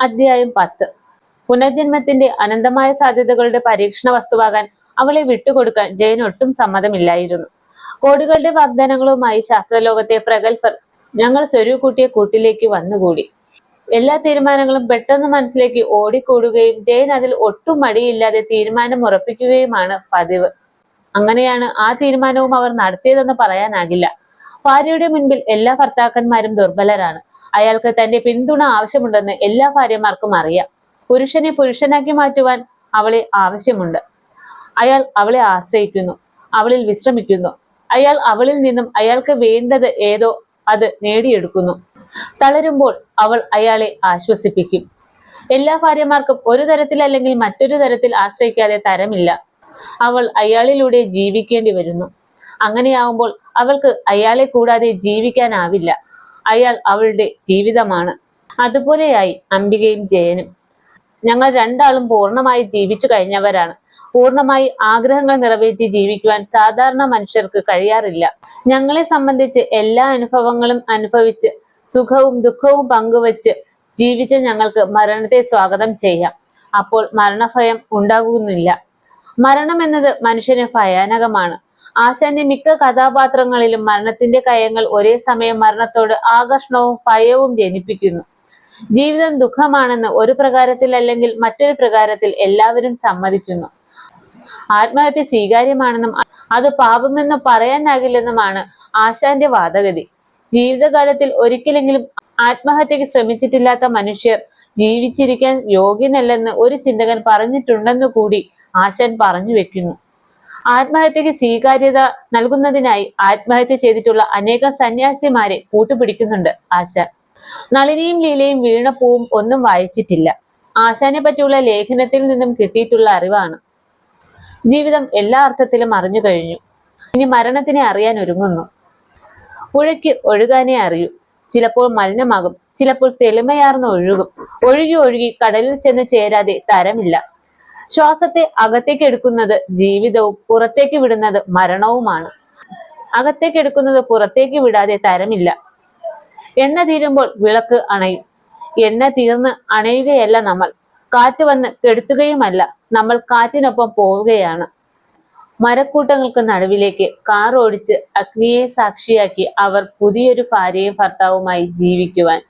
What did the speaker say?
അധ്യായം പത്ത്. പുനർജന്മത്തിന്റെ അനന്തമായ സാധ്യതകളുടെ പരീക്ഷണ വസ്തുവാകാൻ അവളെ വിട്ടുകൊടുക്കാൻ ജയൻ ഒട്ടും സമ്മതമില്ലായിരുന്നു. കോടികളുടെ വാഗ്ദാനങ്ങളുമായി ശാസ്ത്രലോകത്തെ പ്രഗത്ഭർ ഞങ്ങൾ സ്വരൂക്കുട്ടിയെ കൂട്ടിലേക്ക് വന്നുകൂടി. എല്ലാ തീരുമാനങ്ങളും പെട്ടെന്ന് മനസ്സിലേക്ക് ഓടിക്കൂടുകയും ജയൻ അതിൽ ഒട്ടും മടിയില്ലാതെ തീരുമാനം ഉറപ്പിക്കുകയുമാണ് പതിവ്. അങ്ങനെയാണ് ആ തീരുമാനവും അവർ നടത്തിയതെന്ന് പറയാനാകില്ല. ഭാര്യയുടെ മുൻപിൽ എല്ലാ ഭർത്താക്കന്മാരും ദുർബലരാണ്. അയാൾക്ക് തന്റെ പിന്തുണ ആവശ്യമുണ്ടെന്ന് എല്ലാ ഭാര്യമാർക്കും അറിയാം. പുരുഷനെ പുരുഷനാക്കി മാറ്റുവാൻ അവളെ ആവശ്യമുണ്ട്. അയാൾ അവളെ ആശ്രയിക്കുന്നു അവളിൽ വിശ്രമിക്കുന്നു. അയാൾ അവളിൽ നിന്നും അയാൾക്ക് വേണ്ടത് ഏതോ അത് നേടിയെടുക്കുന്നു. തളരുമ്പോൾ അവൾ അയാളെ ആശ്വസിപ്പിക്കും. എല്ലാ ഭാര്യമാർക്കും ഒരു തരത്തിൽ അല്ലെങ്കിൽ മറ്റൊരു തരത്തിൽ ആശ്രയിക്കാതെ തരമില്ല. അവൾ അയാളിലൂടെ ജീവിക്കേണ്ടി വരുന്നു. അങ്ങനെയാവുമ്പോൾ അവൾക്ക് അയാളെ കൂടാതെ ജീവിക്കാനാവില്ല. അയാൾ അവളുടെ ജീവിതമാണ്. അതുപോലെയായി അംബികയും ജയനും. ഞങ്ങൾ രണ്ടാളും പൂർണമായി ജീവിച്ചു കഴിഞ്ഞവരാണ്. പൂർണമായി ആഗ്രഹങ്ങൾ നിറവേറ്റി ജീവിക്കുവാൻ സാധാരണ മനുഷ്യർക്ക് കഴിയാറില്ല. ഞങ്ങളെ സംബന്ധിച്ച് എല്ലാ അനുഭവങ്ങളും അനുഭവിച്ച് സുഖവും ദുഃഖവും പങ്കുവച്ച് ജീവിച്ച ഞങ്ങൾക്ക് മരണത്തെ സ്വാഗതം ചെയ്യാം. അപ്പോൾ മരണഭയം ഉണ്ടാകുന്നില്ല. മരണം എന്നത് മനുഷ്യന് ഭയാനകമാണ്. ആശാന്റെ മിക്ക കഥാപാത്രങ്ങളിലും മരണത്തിന്റെ കയങ്ങൾ ഒരേ സമയം മരണത്തോട് ആകർഷണവും ഭയവും ജനിപ്പിക്കുന്നു. ജീവിതം ദുഃഖമാണെന്ന് ഒരു പ്രകാരത്തിൽ അല്ലെങ്കിൽ മറ്റൊരു പ്രകാരത്തിൽ എല്ലാവരും സമ്മതിക്കുന്നു. ആത്മഹത്യ സ്വീകാര്യമാണെന്നും അത് പാപമെന്ന് പറയാനാകില്ലെന്നുമാണ് ആശാന്റെ വാദഗതി. ജീവിതകാലത്തിൽ ഒരിക്കലെങ്കിലും ആത്മഹത്യക്ക് ശ്രമിച്ചിട്ടില്ലാത്ത മനുഷ്യർ ജീവിച്ചിരിക്കാൻ യോഗ്യനല്ലെന്ന് ഒരു ചിന്തകൻ പറഞ്ഞിട്ടുണ്ടെന്നു കൂടി ആശാൻ പറഞ്ഞു വെക്കുന്നു. ആത്മഹത്യക്ക് സ്വീകാര്യത നൽകുന്നതിനായി ആത്മഹത്യ ചെയ്തിട്ടുള്ള അനേകം സന്യാസിമാരെ കൂട്ടുപിടിക്കുന്നുണ്ട് ആശാൻ നളിനിയും ലീലയും വീണപ്പൂവും ഒന്നും വായിച്ചിട്ടില്ല. ആശാനെ പറ്റിയുള്ള ലേഖനത്തിൽ നിന്നും കിട്ടിയിട്ടുള്ള അറിവാണ്. ജീവിതം എല്ലാ അർത്ഥത്തിലും അറിഞ്ഞു കഴിഞ്ഞു. ഇനി മരണത്തിനെ അറിയാൻ ഒരുങ്ങുന്നു. പുഴയ്ക്ക് ഒഴുകാനേ അറിയൂ. ചിലപ്പോൾ മലിനമാകും. ചിലപ്പോൾ തെളിമയാർന്ന് ഒഴുകും. ഒഴുകി ഒഴുകി കടലിൽ ചെന്ന് ചേരാതെ തരമില്ല. ശ്വാസത്തെ അകത്തേക്ക് എടുക്കുന്നത് ജീവിതവും പുറത്തേക്ക് വിടുന്നത് മരണവുമാണ്. അകത്തേക്ക് എടുക്കുന്നത് പുറത്തേക്ക് വിടാതെ തരമില്ല. എണ്ണ തീരുമ്പോൾ വിളക്ക് അണയും. എണ്ണ തീർന്ന് അണയുകയല്ല നമ്മൾ. കാറ്റ് വന്ന് കെടുത്തുകയുമല്ല. നമ്മൾ കാറ്റിനൊപ്പം പോവുകയാണ്. മരക്കൂട്ടങ്ങൾക്ക് നടുവിലേക്ക് കാറോടിച്ച് അഗ്നിയെ സാക്ഷിയാക്കി അവർ പുതിയൊരു ഭാര്യയും ഭർത്താവുമായി ജീവിക്കുവാൻ.